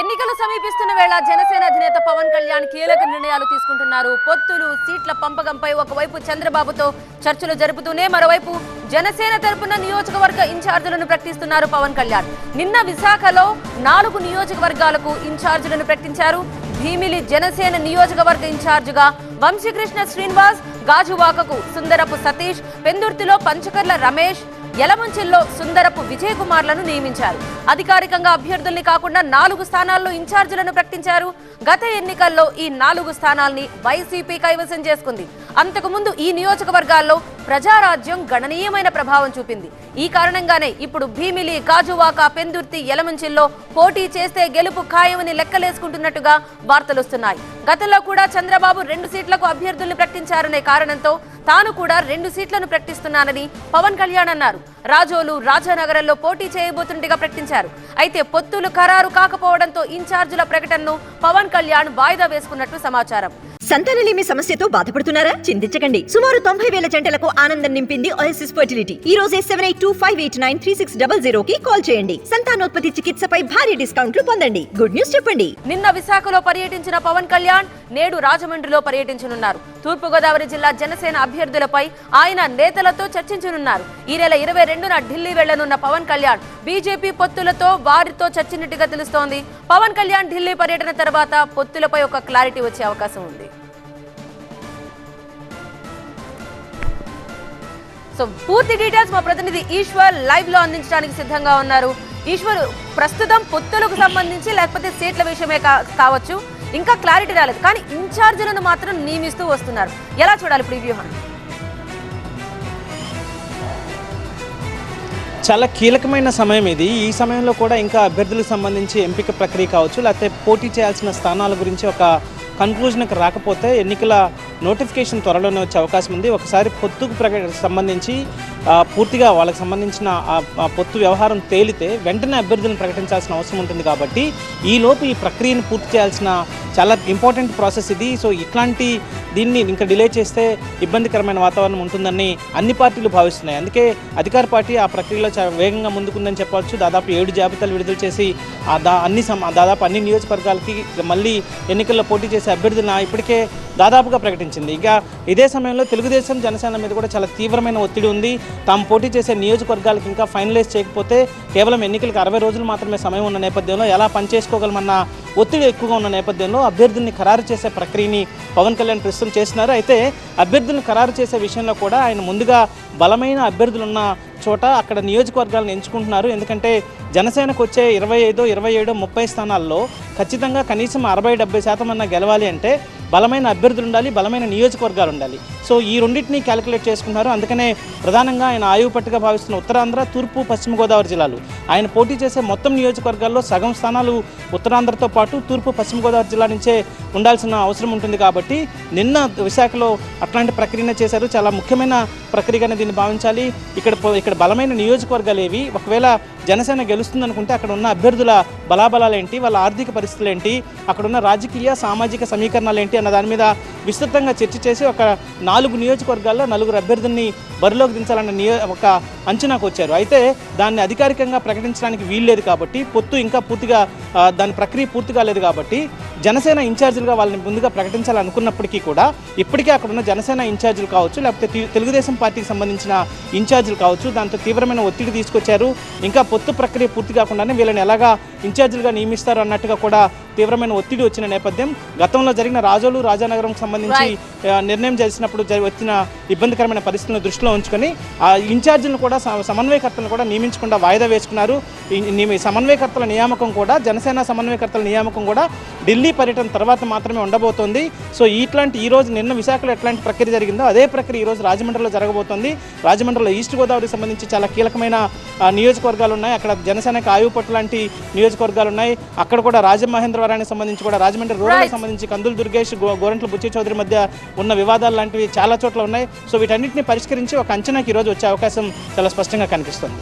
ఎన్నికలు సమీపిస్తున్న వేళ జనసేన అధినేత పవన్ కళ్యాణ్ కీలక నిర్ణయాలు తీసుకుంటున్నారు. పొత్తులు సీట్ల పంపకంపై ఒకవైపు చంద్రబాబుతో చర్చలు జరుపుతూనే మరోవైపు జనసేన తరపున నియోజకవర్గ ఇన్ఛార్జీలను ప్రకటిస్తున్నారు పవన్ కళ్యాణ్. నిన్న విశాఖలో నాలుగు నియోజకవర్గాలకు ఇన్ఛార్జీలను ప్రకటించారు. భీమిలి జనసేన నియోజకవర్గ ఇన్ఛార్జిగా వంశీకృష్ణ శ్రీనివాస్ గాజువాకకు సుందరపు సతీష్ పెందుర్తిలో పంచకర్ల రమేష్ యలమంచిల్లో సుందరపు విజయ్ కుమార్లను నియమించారు. అధికారికంగా అభ్యర్థుల్ని కాకుండా నాలుగు స్థానాల్లో ఇన్ఛార్జీలను ప్రకటించారు. గత ఎన్నికల్లో ఈ నాలుగు స్థానాల్ని వైసీపీ కైవసం చేసుకుంది. అంతకుముందు ఈ నియోజకవర్గాల్లో ప్రజారాజ్యం గణనీయమైన ప్రభావం చూపింది. ఈ కారణంగానే ఇప్పుడు భీమిలి కాజువాక పెందుర్తి యలమంచిల్లో పోటీ చేస్తే గెలుపు ఖాయమని లెక్కలేసుకుంటున్నట్టుగా వార్తలొస్తున్నాయి. గతంలో కూడా చంద్రబాబు రెండు సీట్లకు అభ్యర్థుల్ని ప్రకటించారనే కారణంతో తాను కూడా రెండు సీట్లను ప్రకటిస్తున్నానని పవన్ కళ్యాణ్ అన్నారు. రాజోలు రాజానగరంలో పోటీ చేయబోతుండగా ప్రకటించారు. అయితే పొత్తులు ఖరారు కాకపోవడంతో ఇన్ఛార్జుల ప్రకటనను పవన్ కళ్యాణ్ వాయిదా వేసుకున్నట్టు సమాచారం. సంతానలేమి సమస్యతో బాధపడుతున్నారా? చింతించకండి. సుమారు తొంభై వేల జంటలకు ఆనందం నింపింది ఓఎస్ఎస్ ఫర్టిలిటీ ఈ రోజే seven eight two five eight nine three six double zero కి కాల్ చేయండి. సంతానోత్పత్తి చికిత్సపై భారీ డిస్కౌంట్లు పొందండి. గుడ్ న్యూస్ చెప్పండి. నిన్న విశాఖలో పర్యటించిన పవన్ కళ్యాణ్ నేడు రాజమండ్రిలో పర్యటించనున్నారు. తూర్పుగోదావరి జిల్లా జనసేన అభ్యర్థులపై ఆయన నేతలతో చర్చించనున్నారు. ఈ నెల ఇరవై రెండున ఢిల్లీ వెళ్ళనున్న పవన్ కళ్యాణ్ బీజేపీ పొత్తులతో వారితో చర్చినట్టుగా తెలుస్తోంది. పవన్ కళ్యాణ్ ఢిల్లీ పర్యటన తర్వాత పొత్తులపై ఒక క్లారిటీ వచ్చే అవకాశం ఉంది. సో పూర్తి డీటెయిల్స్ మా ప్రతినిధి ఈశ్వర్ లైవ్లో అందించడానికి సిద్ధంగా ఉన్నారు. ఈశ్వర్ ప్రస్తుతం పొత్తులకు సంబంధించి లేకపోతే సీట్ల విషయమే కావచ్చు. ఇంకా క్లారిటీ రాలేదు. కానీ ఇన్ఛార్జీలను మాత్రం నియమిస్తూ వస్తున్నారు. ఎలా చూడాలి ఇప్పుడు ఈ వ్యూహాన్ని? చాలా కీలకమైన సమయం ఇది. ఈ సమయంలో కూడా ఇంకా అభ్యర్థులకు సంబంధించి ఎంపిక ప్రక్రియ కావచ్చు. లేకపోతే పోటీ చేయాల్సిన స్థానాల గురించి ఒక కన్క్లూజన్కి రాకపోతే ఎన్నికల నోటిఫికేషన్ త్వరలోనే వచ్చే అవకాశం ఉంది. ఒకసారి పొత్తుకు సంబంధించి పూర్తిగా వాళ్ళకి సంబంధించిన పొత్తు వ్యవహారం తేలితే వెంటనే అభ్యర్థులను ప్రకటించాల్సిన అవసరం ఉంటుంది కాబట్టి ఈలోపు ఈ ప్రక్రియను పూర్తి చేయాల్సిన చాలా ఇంపార్టెంట్ ప్రాసెస్ ఇది. సో ఇట్లాంటి దీన్ని ఇంకా డిలే చేస్తే ఇబ్బందికరమైన వాతావరణం ఉంటుందని అన్ని పార్టీలు భావిస్తున్నాయి. అందుకే అధికార పార్టీ ఆ ప్రక్రియలో వేగంగా ముందుకుందని చెప్పవచ్చు. దాదాపు ఏడు జాబితాలు విడుదల చేసి ఆ దా అన్ని సమ దాదాపు అన్ని నియోజకవర్గాలకి మళ్ళీ ఎన్నికల్లో పోటీ చేసే అభ్యర్థులను ఇప్పటికే దాదాపుగా ప్రకటించింది. ఇక ఇదే సమయంలో తెలుగుదేశం జనసేన మీద కూడా చాలా తీవ్రమైన ఒత్తిడి ఉంది. తాము పోటీ చేసే నియోజకవర్గాలకు ఇంకా ఫైనలైజ్ చేయకపోతే కేవలం ఎన్నికలకు అరవై రోజులు మాత్రమే సమయం ఉన్న నేపథ్యంలో ఎలా పనిచేసుకోగలమన్న ఒత్తిడి ఎక్కువగా ఉన్న నేపథ్యంలో అభ్యర్థుల్ని ఖరారు చేసే ప్రక్రియని పవన్ కళ్యాణ్ ప్రస్తుతం చేస్తున్నారు. అయితే అభ్యర్థులను ఖరారు చేసే విషయంలో కూడా ఆయన ముందుగా బలమైన అభ్యర్థులు ఉన్న చోట అక్కడ నియోజకవర్గాలను ఎంచుకుంటున్నారు. ఎందుకంటే జనసేనకు వచ్చే ఇరవై ఐదో ఇరవై ఏడో ముప్పై స్థానాల్లో ఖచ్చితంగా కనీసం అరవై డెబ్బై శాతం అన్న గెలవాలి అంటే బలమైన అభ్యర్థులు ఉండాలి బలమైన నియోజకవర్గాలు ఉండాలి. సో ఈ రెండింటిని క్యాలిక్యులేట్ చేసుకున్నారు అందుకనే ప్రధానంగా ఆయన ఆయువు పట్టుగా భావిస్తున్న ఉత్తరాంధ్ర తూర్పు పశ్చిమ గోదావరి జిల్లాలు. ఆయన పోటీ చేసే మొత్తం నియోజకవర్గాల్లో సగం స్థానాలు ఉత్తరాంధ్రతో పాటు తూర్పు పశ్చిమ గోదావరి జిల్లా నుంచే ఉండాల్సిన అవసరం ఉంటుంది కాబట్టి నిన్న విశాఖలో అట్లాంటి ప్రక్రియనే చేశారు. చాలా ముఖ్యమైన ప్రక్రియగానే దీన్ని భావించాలి. ఇక్కడ ఇక్కడ బలమైన నియోజకవర్గాలు ఏవి? ఒకవేళ జనసేన గెలుస్తుంది అనుకుంటే అక్కడ ఉన్న అభ్యర్థుల బలాబలాలు ఏంటి వాళ్ళ ఆర్థిక పరిస్థితులు ఏంటి అక్కడ ఉన్న రాజకీయ సామాజిక సమీకరణాలు ఏంటి అన్న దాని మీద విస్తృతంగా చర్చ చేసి ఒక నాలుగు నియోజకవర్గాల్లో నలుగురు అభ్యర్థుల్ని బరిలోకి దించాలన్న నియో ఒక అంచనాకు వచ్చారు. అయితే దాన్ని అధికారికంగా ప్రకటించడానికి వీల్లేదు కాబట్టి పొత్తు ఇంకా పూర్తిగా దాని ప్రక్రియ పూర్తి కాలేదు కాబట్టి జనసేన ఇన్ఛార్జీలుగా వాళ్ళని ముందుగా ప్రకటించాలనుకున్నప్పటికీ కూడా ఇప్పటికే అక్కడ ఉన్న జనసేన ఇన్ఛార్జీలు కావచ్చు లేకపోతే తెలుగుదేశం పార్టీకి సంబంధించిన ఇన్ఛార్జీలు కావచ్చు దాంతో తీవ్రమైన ఒత్తిడి తీసుకొచ్చారు. ఇంకా పొత్తు ప్రక్రియ పూర్తి కాకుండానే వీళ్ళని ఎలాగా ఇన్ఛార్జీలుగా నియమిస్తారు అన్నట్టుగా కూడా తీవ్రమైన ఒత్తిడి వచ్చిన నేపథ్యం గతంలో జరిగిన రాజోలు రాజానగరం సంబంధించి నిర్ణయం చేసినప్పుడు వచ్చిన ఇబ్బందికరమైన పరిస్థితులను దృష్టిలో ఉంచుకొని ఆ ఇన్ఛార్జీలను కూడా సమన్వయకర్తలను కూడా నియమించకుండా వాయిదా వేసుకున్నారు. సమన్వయకర్తల నియామకం కూడా జనసేన సమన్వయకర్తల నియామకం కూడా ఢిల్లీ పర్యటన తర్వాత మాత్రమే ఉండబోతోంది. సో ఇట్లాంటి ఈ రోజు నిన్న విశాఖలో ఎట్లాంటి ప్రక్రియ జరిగిందో అదే ప్రక్రియ ఈ రోజు రాజమండ్రిలో జరగబోతోంది. రాజమండ్రిలో ఈస్ట్ గోదావరికి సంబంధించి చాలా కీలకమైన నియోజకవర్గాలు ఉన్నాయి. అక్కడ జనసేనకు ఆయుపట్టు లాంటి నియోజకవర్గాలు ఉన్నాయి. అక్కడ కూడా రాజమహేంద్రవరానికి సంబంధించి కూడా రాజమండ్రి రూరల్కి సంబంధించి కందులు దుర్గేష్ గోరంట్ల బుచ్చి చౌదరి మధ్య ఉన్న వివాదాలు లాంటివి చాలా చోట్ల ఉన్నాయి. సో వీటన్నిటిని పరిష్కరించి ఒక అంచనాకి ఈ రోజు వచ్చే అవకాశం చాలా స్పష్టంగా కనిపిస్తుంది.